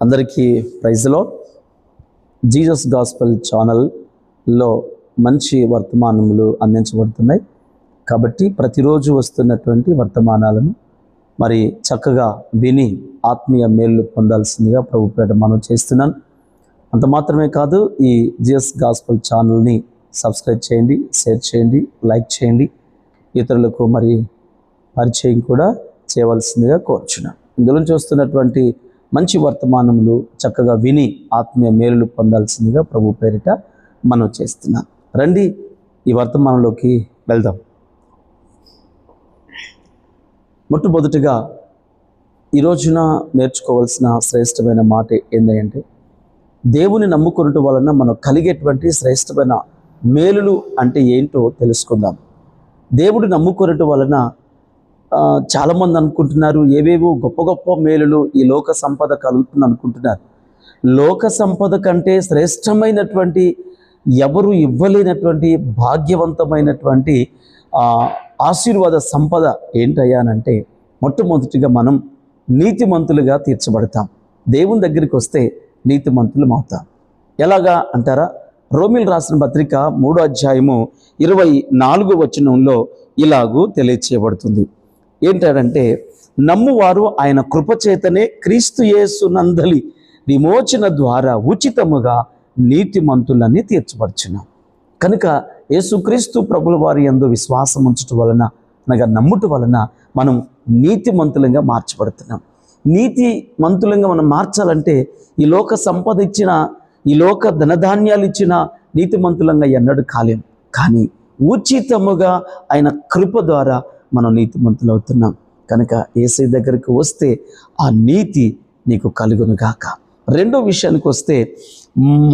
అందరికీ ప్రైజ్లో Jesus gospel ఛానల్లో మంచి వర్తమానములు అందించబడుతున్నాయి. కాబట్టి ప్రతిరోజు వస్తున్నటువంటి వర్తమానాలను మరి చక్కగా విని ఆత్మీయ మేలు పొందాల్సిందిగా ప్రభుపేట మనం చేస్తున్నాను. అంత మాత్రమే కాదు ఈ జిఎస్ గాస్పల్ ఛానల్ని సబ్స్క్రైబ్ చేయండి షేర్ చేయండి లైక్ చేయండి. ఇతరులకు మరి పరిచయం కూడా చేయవలసిందిగా కోరుచున్నాను. ఇందులో చూస్తున్నటువంటి మంచి వర్తమానములు చక్కగా విని ఆత్మీయ మేలులు పొందాల్సిందిగా ప్రభు పేరిట మనం చేస్తున్నాం. రండి ఈ వర్తమానంలోకి వెళ్దాం. మొట్టమొదటిగా ఈ రోజున నేర్చుకోవాల్సిన శ్రేష్టమైన మాట ఏంటంటే దేవుని నమ్ముకున్నట్టు వలన మనం కలిగేటువంటి శ్రేష్టమైన మేలులు అంటే ఏంటో తెలుసుకుందాం. దేవుడు నమ్ముకున్నట్టు వలన చాలామంది అనుకుంటున్నారు ఏవేవో గొప్ప గొప్ప మేలులు ఈ లోక సంపద కలుగుతుంది అనుకుంటున్నారు. లోక సంపద కంటే శ్రేష్టమైనటువంటి ఎవరు ఇవ్వలేనటువంటి భాగ్యవంతమైనటువంటి ఆశీర్వాద సంపద ఏంటయ్యానంటే మొట్టమొదటిగా మనం నీతిమంతులుగా తీర్చబడతాం. దేవుని దగ్గరికి వస్తే నీతిమంతులు అవుతాం ఎలాగా అంటారా? రోమిల్ రాసిన పత్రిక మూడో అధ్యాయము ఇరవై నాలుగు వచనంలో ఇలాగూ తెలియచేయబడుతుంది. ఏంటంటే నమ్మువారు ఆయన కృపచేతనే క్రీస్తు యేసునందలి విమోచన ద్వారా ఉచితముగా నీతిమంతులని తీర్చబడుచున్నాం. కనుక యేసుక్రీస్తు ప్రభుల వారి యందు విశ్వాసం ఉంచటం వలన అనగా నమ్ముట వలన మనం నీతిమంతులంగా మార్చబడుతున్నాం. నీతి మంతులంగా మనం మార్చాలంటే ఈ లోక సంపద ఇచ్చిన ఈ లోక ధనధాన్యాలు ఇచ్చిన నీతిమంతులంగా ఎన్నడూ కాలేం. కానీ ఉచితముగా ఆయన కృప ద్వారా మనం నీతిమంతులు అవుతున్నాం. కనుక ఏసై దగ్గరికి వస్తే ఆ నీతి నీకు కలుగును గాక రెండో విషయానికి వస్తే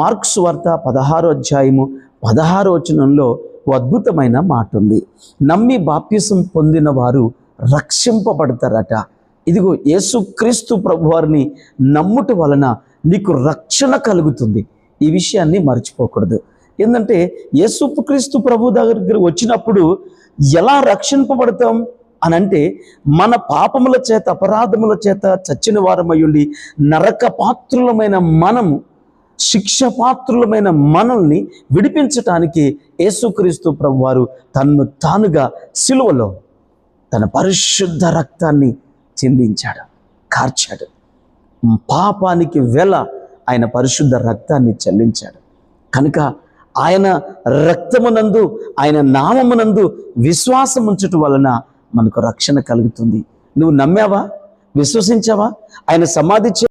మార్క్స్ వార్త పదహారో అధ్యాయము పదహారో వచనంలో ఓ అద్భుతమైన మాట ఉంది నమ్మి బాప్యసం పొందిన వారు రక్షింపబడతారట. ఇదిగో యేసుక్రీస్తు ప్రభువారిని నమ్ముట వలన నీకు రక్షణ కలుగుతుంది. ఈ విషయాన్ని మర్చిపోకూడదు. ఏంటంటే యేసుక్రీస్తు ప్రభు దగ్గర వచ్చినప్పుడు ఎలా రక్షింపబడతాం అని అంటే మన పాపముల చేత అపరాధముల చేత చచ్చిన వారమయ్యుండి నరక పాత్రులమైన మనము శిక్ష పాత్రులమైన మనల్ని విడిపించటానికి యేసుక్రీస్తు ప్రభువారు తన్ను తానుగా సిలువలో తన పరిశుద్ధ రక్తాన్ని చిందించాడు కార్చాడు. పాపానికి వెల ఆయన పరిశుద్ధ రక్తాన్ని చెల్లించాడు. కనుక ఆయన రక్తమునందు ఆయన నామమునందు విశ్వాసం ఉంచటం వలన మనకు రక్షణ కలుగుతుంది. నువ్వు నమ్మావా? విశ్వసించావా? ఆయన సమాధి చే